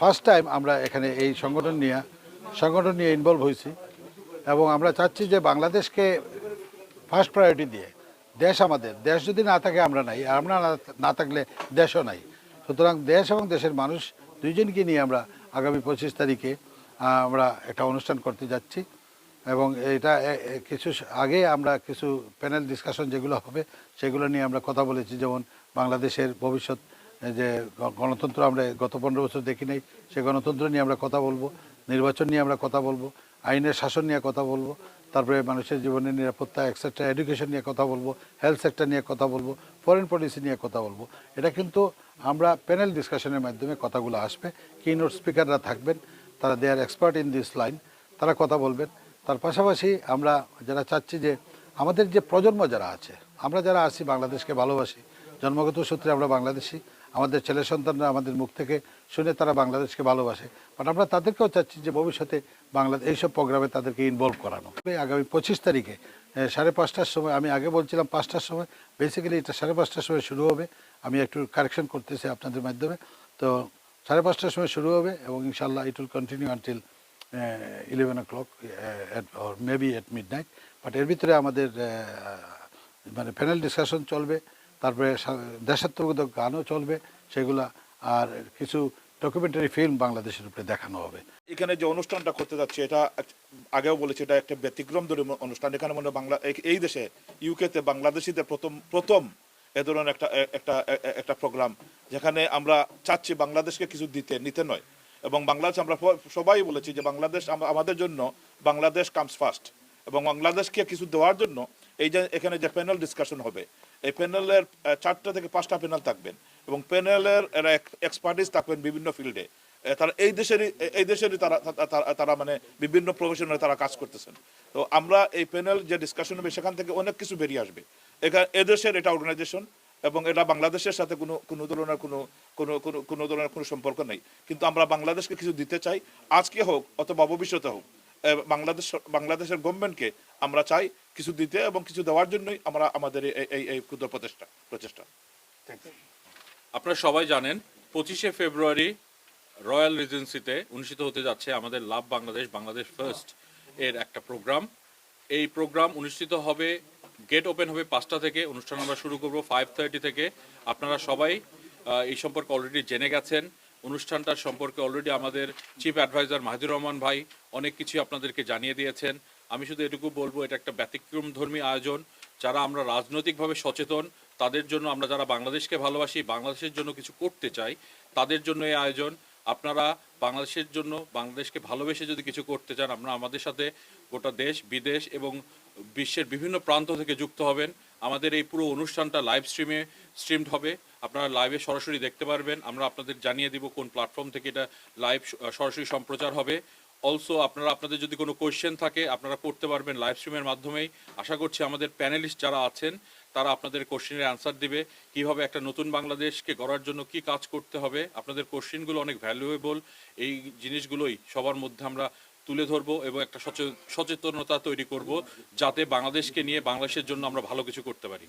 First time আমরা এখানে এই সংগঠন নিয়ে সংগঠন নিয়ে ইনভলভ হয়েছি এবং আমরা চাচ্ছি যে বাংলাদেশকে ফার্স্ট প্রায়োরিটি দিয়ে, দেশ আমাদের, দেশ যদি না থাকে আমরা নাই, আর আমরা না- থাকলে দেশও নাই। সুতরাং দেশ এবং দেশের মানুষ দুইজনকে নিয়ে আমরা আগামী পঁচিশ তারিখে আমরা একটা অনুষ্ঠান করতে যাচ্ছি এবং এটা কিছু আগে আমরা কিছু প্যানেল ডিসকাশন যেগুলো হবে, সেগুলো নিয়ে আমরা কথা বলেছি, যেমন বাংলাদেশের ভবিষ্যৎ যে গণতন্ত্র আমরা গত পনেরো বছর দেখি নাই, সে গণতন্ত্র নিয়ে আমরা কথা বলব, নির্বাচন নিয়ে আমরা কথা বলব, আইনের শাসন নিয়ে কথা বলব, তারপরে মানুষের জীবনের নিরাপত্তা এক্সেট্রা এডুকেশন নিয়ে কথা বলব হেলথ সেক্টর নিয়ে কথা বলব ফরেন পলিসি নিয়ে কথা বলব। এটা কিন্তু আমরা প্যানেল ডিসকাশনের মাধ্যমে কথাগুলো আসবে কিনোট স্পিকাররা থাকবেন, তারা they are expert in this line তারা কথা বলবেন। তার পাশাপাশি আমরা যারা চাচ্ছি যে আমাদের যে প্রজন্ম যারা আছে, আমরা যারা আছি বাংলাদেশকে ভালোবাসি, জন্মগত সূত্রে আমরা বাংলাদেশি আমাদের ছেলে সন্তানরা আমাদের মুখ থেকে শুনে তারা বাংলাদেশকে ভালোবাসে। বাট আমরা তাদেরকেও চাচ্ছি যে ভবিষ্যতে বাংলাদেশ এইসব প্রোগ্রামে তাদেরকে ইনভলভ করানো। আগামী পঁচিশ তারিখে সাড়ে পাঁচটার সময়, আমি আগে বলছিলাম পাঁচটার সময় বেসিক্যালি এটা সাড়ে পাঁচটার সময় শুরু হবে। আমি একটু কারেকশন করতেছি আপনাদের মাধ্যমে। তো সাড়ে পাঁচটার সময় শুরু হবে এবং ইনশাল্লাহ it will continue until eleven o'clock maybe at midnight but এর ভিতরে আমাদের মানে প্যানেল ডিসকাশন চলবে। তারপরে দেশাত্মবোধক গানও চলবে, সেগুলা আর কিছু ডকুমেন্টারি ফিল্ম বাংলাদেশের উপরে দেখানো হবে। এখানে যে অনুষ্ঠানটা করতে যাচ্ছে, এটা আগেও বলেছি, এটা একটা ব্যতিক্রম ধরে অনুষ্ঠান। এখানে মনে বাংলা, এই- দেশে ইউকেতে বাংলাদেশিদের প্রথম প্রথম এ ধরনের একটা একটা একটা প্রোগ্রাম যেখানে আমরা চাচ্ছি বাংলাদেশকে কিছু দিতে, নিতে নয়। এবং বাংলাদেশ আমরা সবাই বলেছি যে বাংলাদেশ আমাদের জন্য বাংলাদেশ কামস ফার্স্ট এবং বাংলাদেশকে কিছু দেওয়ার জন্য এই যে, এখানে যে প্যানেল ডিসকাশন হবে এই প্যানেলের চারটা থেকে পাঁচটা প্যানেল থাকবেন এবং প্যানেলের এরা এক্সপার্টিস থাকবেন বিভিন্ন ফিল্ডে তারা, এই দেশেরই এই দেশেরই তারা তারা মানে বিভিন্ন প্রফেশনে তারা কাজ করতেছেন। তো আমরা এই প্যানেল যে ডিসকাশন হবে, সেখান থেকে অনেক কিছু বেরিয়ে আসবে। এখানে এদেশের এটা অর্গানাইজেশন এবং এটা বাংলাদেশের সাথে কোনো কোনো ধরনের কোনো কোনো কোনো কোনো ধরনের কোনো সম্পর্ক নেই। কিন্তু আমরা বাংলাদেশকে কিছু দিতে চাই। আজকে হোক অথবা ভবিষ্যতে হোক বাংলাদেশ, বাংলাদেশের গভর্নমেন্টকে আমরা চাই কিছু দিতে এবং কিছু দেওয়ার জন্যই আমরা আমাদের এই- এই এই ক্ষুদ্র প্রচেষ্টা প্রচেষ্টা। আপনারা সবাই জানেন পঁচিশে ফেব্রুয়ারি রয়্যাল রিজেন্সিতে অনুষ্ঠিত হতে যাচ্ছে আমাদের লাভ বাংলাদেশ বাংলাদেশ ফার্স্ট এর একটা প্রোগ্রাম। এই প্রোগ্রাম অনুষ্ঠিত হবে গেট ওপেন হবে পাঁচটা থেকে অনুষ্ঠান আমরা শুরু করব ফাইভ থার্টি থেকে। আপনারা সবাই আহ, এই সম্পর্কে অলরেডি জেনে গেছেন। অনুষ্ঠানটার সম্পর্কে অলরেডি আমাদের চিফ অ্যাডভাইজার মাহিদুর রহমান ভাই অনেক কিছু আপনাদেরকে জানিয়ে দিয়েছেন। আমি শুধু এটুকু বলব, এটা একটা ব্যতিক্রম ধর্মী আয়োজন। যারা আমরা রাজনৈতিকভাবে সচেতন, তাদের জন্য আমরা যারা বাংলাদেশকে ভালোবাসি, বাংলাদেশের জন্য কিছু করতে চাই, তাদের জন্য এই আয়োজন। আপনারা বাংলাদেশের জন্য, বাংলাদেশকে ভালোবেসে যদি কিছু করতে চান, আপনারা আমাদের সাথে গোটা দেশ, বিদেশ এবং বিশ্বের বিভিন্ন প্রান্ত থেকে যুক্ত হবেন। আমাদের এই পুরো অনুষ্ঠানটা লাইভ স্ট্রিমে স্ট্রিমড হবে। আপনারা লাইভে সরাসরি দেখতে পারবেন। আমরা আপনাদের জানিয়ে দিব কোন প্ল্যাটফর্ম থেকে এটা লাইভ সরাসরি সম্প্রচার হবে। অলসো আপনারা, আপনাদের যদি কোনো কোয়েশ্চেন থাকে, আপনারা করতে পারবেন লাইভ স্ট্রিমের মাধ্যমেই। আশা করছি আমাদের প্যানেলিস্ট যারা আছেন, তারা আপনাদের কোশ্চেনের অ্যান্সার দিবে। কীভাবে একটা নতুন বাংলাদেশকে গড়ার জন্য কি কাজ করতে হবে? আপনাদের কোশ্চেনগুলো অনেক ভ্যালুয়েবল এই জিনিসগুলোই সবার মধ্যে আমরা তুলে ধরবো এবং একটা সচে- সচেতনতা তৈরি করব, যাতে বাংলাদেশকে নিয়ে বাংলাদেশের জন্য আমরা ভালো কিছু করতে পারি।